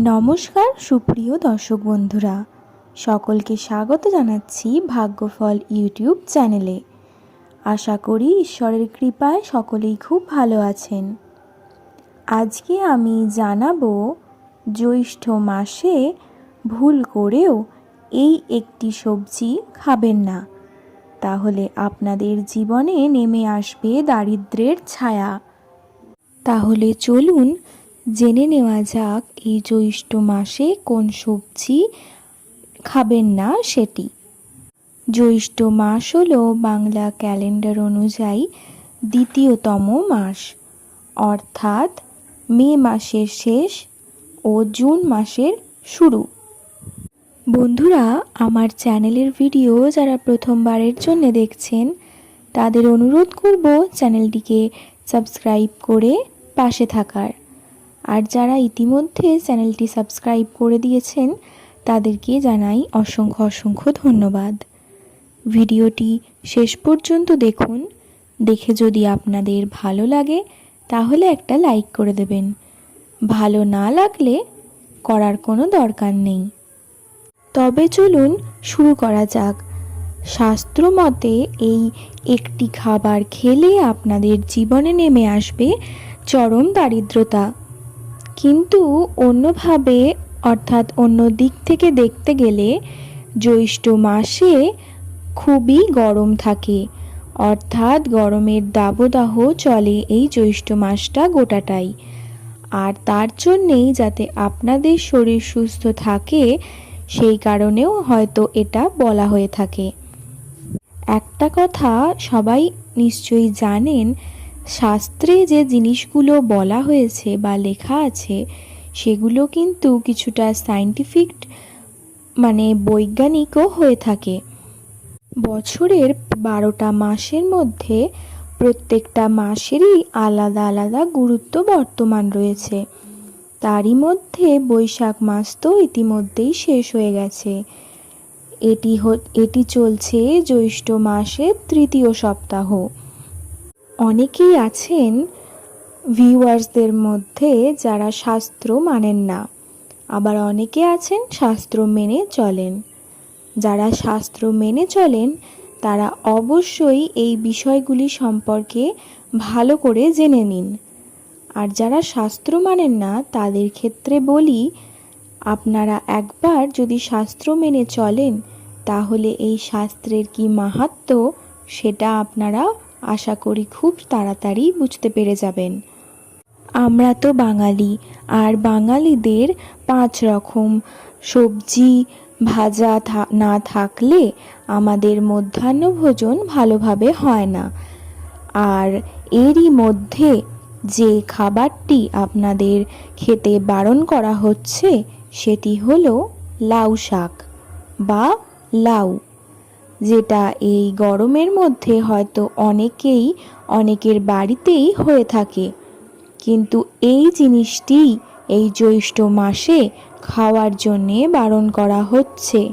নমস্কার, সুপ্রিয় দর্শক বন্ধুরা। সকলকে স্বাগত জানাচ্ছি ভাগ্যফল ইউটিউব চ্যানেলে। আশা করি ঈশ্বরের কৃপায় সকলেই খুব ভালো আছেন। আজকে আমি জানাব, জ্যৈষ্ঠ মাসে ভুল করেও এই একটি সবজি খাবেন না। তাহলে আপনাদের জীবনে নেমে আসবে দারিদ্রের ছায়া। তাহলে চলুন জেনে নেওয়া যাক, এই জ্যৈষ্ঠ মাসে কোন সবজি খাবেন না সেটি। জ্যৈষ্ঠ মাস হলো বাংলা ক্যালেন্ডার অনুযায়ী দ্বিতীয়তম মাস। অর্থাৎ মে মাসের শেষ ও জুন মাসের শুরু। বন্ধুরা, আমার চ্যানেলের ভিডিও যারা প্রথমবারের জন্য দেখছেন, তাদের অনুরোধ করব চ্যানেলটিকে সাবস্ক্রাইব করে পাশে থাকার। আর যারা ইতিমধ্যে চ্যানেলটি সাবস্ক্রাইব করে দিয়েছেন, তাদেরকে জানাই অসংখ্য অসংখ্য ধন্যবাদ। ভিডিওটি শেষ পর্যন্ত দেখুন। দেখে যদি আপনাদের ভালো লাগে, তাহলে একটা লাইক করে দেবেন। ভালো না লাগলে করার কোনো দরকার নেই। তবে চলুন শুরু করা যাক। শাস্ত্র মতে এই একটি খাবার খেলে আপনাদের জীবনে নেমে আসবে চরম দারিদ্রতা। কিন্তু অন্যভাবে, অর্থাৎ অন্য দিক থেকে দেখতে গেলে জ্যৈষ্ঠ মাসে খুবই গরম থাকে। অর্থাৎ গরমের দাবদাহ চলে এই জ্যৈষ্ঠ মাসটা গোটাটাই। আর তার জন্যেই যাতে আপনাদের শরীর সুস্থ থাকে, সেই কারণেও হয়তো এটা বলা হয়ে থাকে। একটা কথা সবাই নিশ্চয়ই জানেন শাস্ত্রে যে জিনিসগুলো বলা হয়েছে বা লেখা আছে, সেগুলো কিন্তু কিছুটা সাইন্টিফিক মানে বৈজ্ঞানিকও হয়ে থাকে। বছরের বারোটা মাসের মধ্যে প্রত্যেকটা মাসেরই আলাদা আলাদা গুরুত্ব বর্তমান রয়েছে। তারই মধ্যে বৈশাখ মাস তো ইতিমধ্যেই শেষ হয়ে গেছে। এটি এটি চলছে জ্যৈষ্ঠ মাসের তৃতীয় সপ্তাহ। অনেকেই আছেন ভিউয়ার্সদের মধ্যে যারা শাস্ত্র মানেন না। আবার অনেকে আছেন শাস্ত্র মেনে চলেন। যারা শাস্ত্র মেনে চলেন, তারা অবশ্যই এই বিষয়গুলি সম্পর্কে ভালো করে জেনে নিন। আর যারা শাস্ত্র মানেন না, তাদের ক্ষেত্রে বলি, আপনারা একবার যদি শাস্ত্র মেনে চলেন, তাহলে এই শাস্ত্রের কি মাহাত্ম সেটা আপনারা আশা করি খুব তাড়াতাড়ি বুঝতে পেরে যাবেন। আমরা তো বাঙালি, আর বাঙালিদের পাঁচ রকম সবজি, ভাজা না থাকলে আমাদের মধ্যাহ্ন ভোজন ভালোভাবে হয় না। আর এরই মধ্যে যে খাবারটি আপনাদের খেতে বারণ করা হচ্ছে, সেটি হলো লাউ শাক বা লাউ। যেটা এই গরমের মধ্যে হয়তো অনেকেই, অনেকের বাড়িতেই হয়ে থাকে। কিন্তু এই জিনিসটি এই জ্যৈষ্ঠ মাসে খাওয়ার জন্যে বারণ করা হচ্ছে,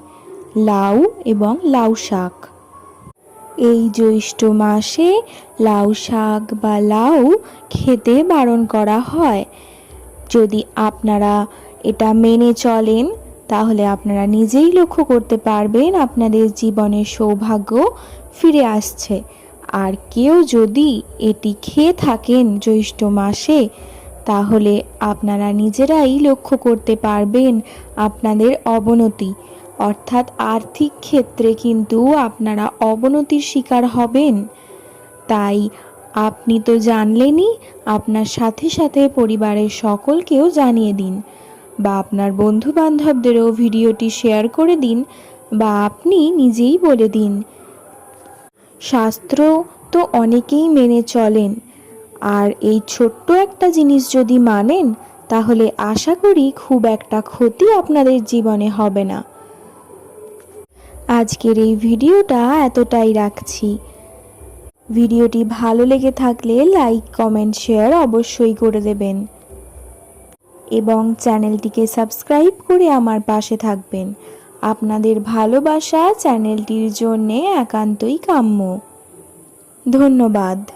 লাউ এবং লাউ শাক। এই জ্যৈষ্ঠ মাসে লাউ শাক বা লাউ খেতে বারণ করা হয়। যদি আপনারা এটা মেনে চলেন তাহলে আপনারা নিজেই লক্ষ্য করতে পারবেন আপনাদের জীবনের সৌভাগ্য ফিরে আসছে। আর কেউ যদি এটি খেয়ে থাকেন জ্যৈষ্ঠ মাসে, তাহলে আপনারা নিজেরাই লক্ষ্য করতে পারবেন আপনাদের অবনতি। অর্থাৎ আর্থিক ক্ষেত্রে কিন্তু আপনারা অবনতির শিকার হবেন। তাই আপনি তো জানলেনই, আপনার সাথে সাথে পরিবারের সকলকেও জানিয়ে দিন। বা আপনার বন্ধু বান্ধবদেরও ভিডিওটি শেয়ার করে দিন বা আপনি নিজেই বলে দিন। শাস্ত্র তো অনেকেই মেনে চলেন। আর এই ছোট্ট একটা জিনিস যদি মানেন, তাহলে আশা করি খুব একটা ক্ষতি আপনাদের জীবনে হবে না। আজকের এই ভিডিওটা এতটাই রাখছি। ভিডিওটি ভালো লেগে থাকলে লাইক, কমেন্ট, শেয়ার অবশ্যই করে দেবেন। এবং চ্যানেলটিকে সাবস্ক্রাইব করে আমার পাশে থাকবেন। আপনাদের ভালোবাসা চ্যানেলটির জন্যে একান্তই কাম্য। ধন্যবাদ।